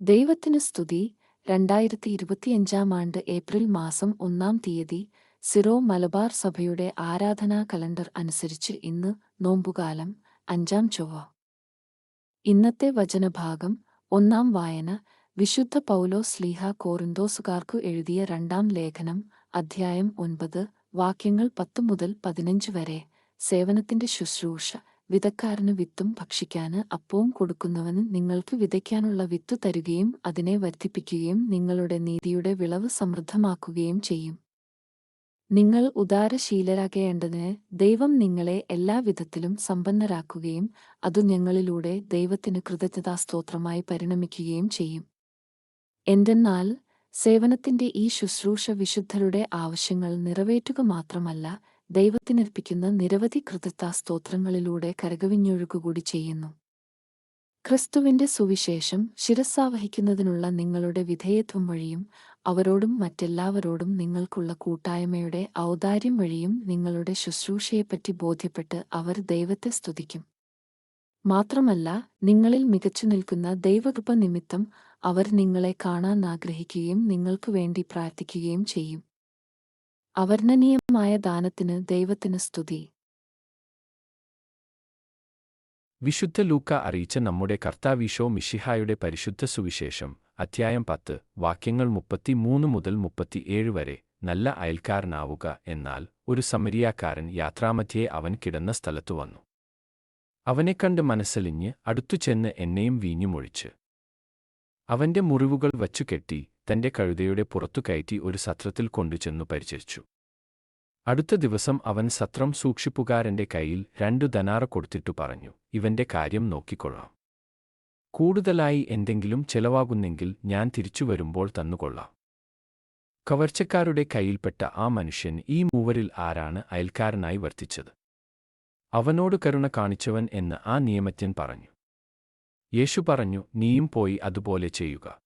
ദൈവത്തിന് സ്തുതി. രണ്ടായിരത്തി ഇരുപത്തിയഞ്ചാം ആണ്ട് ഏപ്രിൽ മാസം ഒന്നാം തീയതി സിറോ മലബാർ സഭയുടെ ആരാധനാ കലണ്ടർ അനുസരിച്ച് ഇന്ന് നോമ്പുകാലം അഞ്ചാം ചൊവ്വ. ഇന്നത്തെ വചനഭാഗം ഒന്നാം വായന വിശുദ്ധ പൗലോ സ്ലീഹ കോറിന്തോസുകാർക്കു എഴുതിയ രണ്ടാം ലേഖനം അധ്യായം ഒൻപത് വാക്യങ്ങൾ പത്തു മുതൽ പതിനഞ്ച് വരെ സേവനത്തിന്റെ ശുശ്രൂഷ. വിതക്കാരന് വിത്തും ഭക്ഷിക്കാന് അപ്പവും കൊടുക്കുന്നവന് നിങ്ങൾക്ക് വിതയ്ക്കാനുള്ള വിത്തു തരുകയും അതിനെ വർദ്ധിപ്പിക്കുകയും നിങ്ങളുടെ നീതിയുടെ വിളവ് സമൃദ്ധമാക്കുകയും ചെയ്യും. നിങ്ങൾ ഉദാരശീലരാകേണ്ടതിന് ദൈവം നിങ്ങളെ എല്ലാ വിധത്തിലും സമ്പന്നരാക്കുകയും അതു ഞങ്ങളിലൂടെ ദൈവത്തിന് കൃതജ്ഞതാസ്തോത്രമായി പരിണമിക്കുകയും ചെയ്യും. എന്തെന്നാൽ സേവനത്തിന്റെ ഈ ശുശ്രൂഷ വിശുദ്ധരുടെ ആവശ്യങ്ങൾ നിറവേറ്റുക മാത്രമല്ല ദൈവത്തിനർപ്പിക്കുന്ന നിരവധി കൃതജ്ഞതാസ്തോത്രങ്ങളിലൂടെ കരകവിഞ്ഞൊഴുകുകൂടി ചെയ്യുന്നു. ക്രിസ്തുവിന്റെ സുവിശേഷം ശിരസ്സാവഹിക്കുന്നതിനുള്ള നിങ്ങളുടെ വിധേയത്വം വഴിയും അവരോടും മറ്റെല്ലാവരോടും നിങ്ങൾക്കുള്ള കൂട്ടായ്മയുടെ ഔദാര്യം വഴിയും നിങ്ങളുടെ ശുശ്രൂഷയെപ്പറ്റി ബോധ്യപ്പെട്ട് അവർ ദൈവത്തെ സ്തുതിക്കും. മാത്രമല്ല നിങ്ങളിൽ മികച്ചു നിൽക്കുന്ന ദൈവകൃപ നിമിത്തം അവർ നിങ്ങളെ കാണാൻ ആഗ്രഹിക്കുകയും നിങ്ങൾക്കു വേണ്ടി പ്രാർത്ഥിക്കുകയും ചെയ്യും. അവർണനീയമായ ദാനത്തിന് ദൈവത്തിന് സ്തുതി. വിശുദ്ധ ലൂക്ക അറിയിച്ച നമ്മുടെ കർത്താവീശോ മിഷിഹായുടെ പരിശുദ്ധ സുവിശേഷം അധ്യായം പത്ത് വാക്യങ്ങൾ മുപ്പത്തിമൂന്ന് മുതൽ മുപ്പത്തിയേഴ് വരെ. നല്ല അയൽക്കാരനാവുക എന്നാൽ ഒരു സമരിയാക്കാരൻ യാത്രാമധ്യേ അവൻ കിടന്ന സ്ഥലത്തു വന്നു. അവനെ കണ്ട് മനസ്സലിഞ്ഞ് അടുത്തു ചെന്ന് എന്നെയും വീഞ്ഞുമൊഴിച്ച്. അവന്റെ മുറിവുകൾ വച്ചുകെട്ടി തന്റെ കഴുതയുടെ പുറത്തു കയറ്റി ഒരു സത്രത്തിൽ കൊണ്ടുചെന്നു പരിചരിച്ചു. അടുത്ത ദിവസം അവൻ സത്രം സൂക്ഷിപ്പുകാരന്റെ കയ്യിൽ രണ്ടു ധനാറ കൊടുത്തിട്ടു പറഞ്ഞു ഇവന്റെ കാര്യം നോക്കിക്കൊള്ളാം. കൂടുതലായി എന്തെങ്കിലും ചെലവാകുന്നെങ്കിൽ ഞാൻ തിരിച്ചു വരുമ്പോൾ തന്നുകൊള്ളാം കവർച്ചക്കാരുടെ കയ്യിൽപ്പെട്ട ആ മനുഷ്യൻ ഈ മൂവരിൽ ആരാണ് അയൽക്കാരനായി വർത്തിച്ചത്? അവനോട് കരുണ കാണിച്ചവൻ എന്ന് ആ നിയമജ്ഞൻ പറഞ്ഞു. യേശു പറഞ്ഞു നീയും പോയി അതുപോലെ ചെയ്യുക.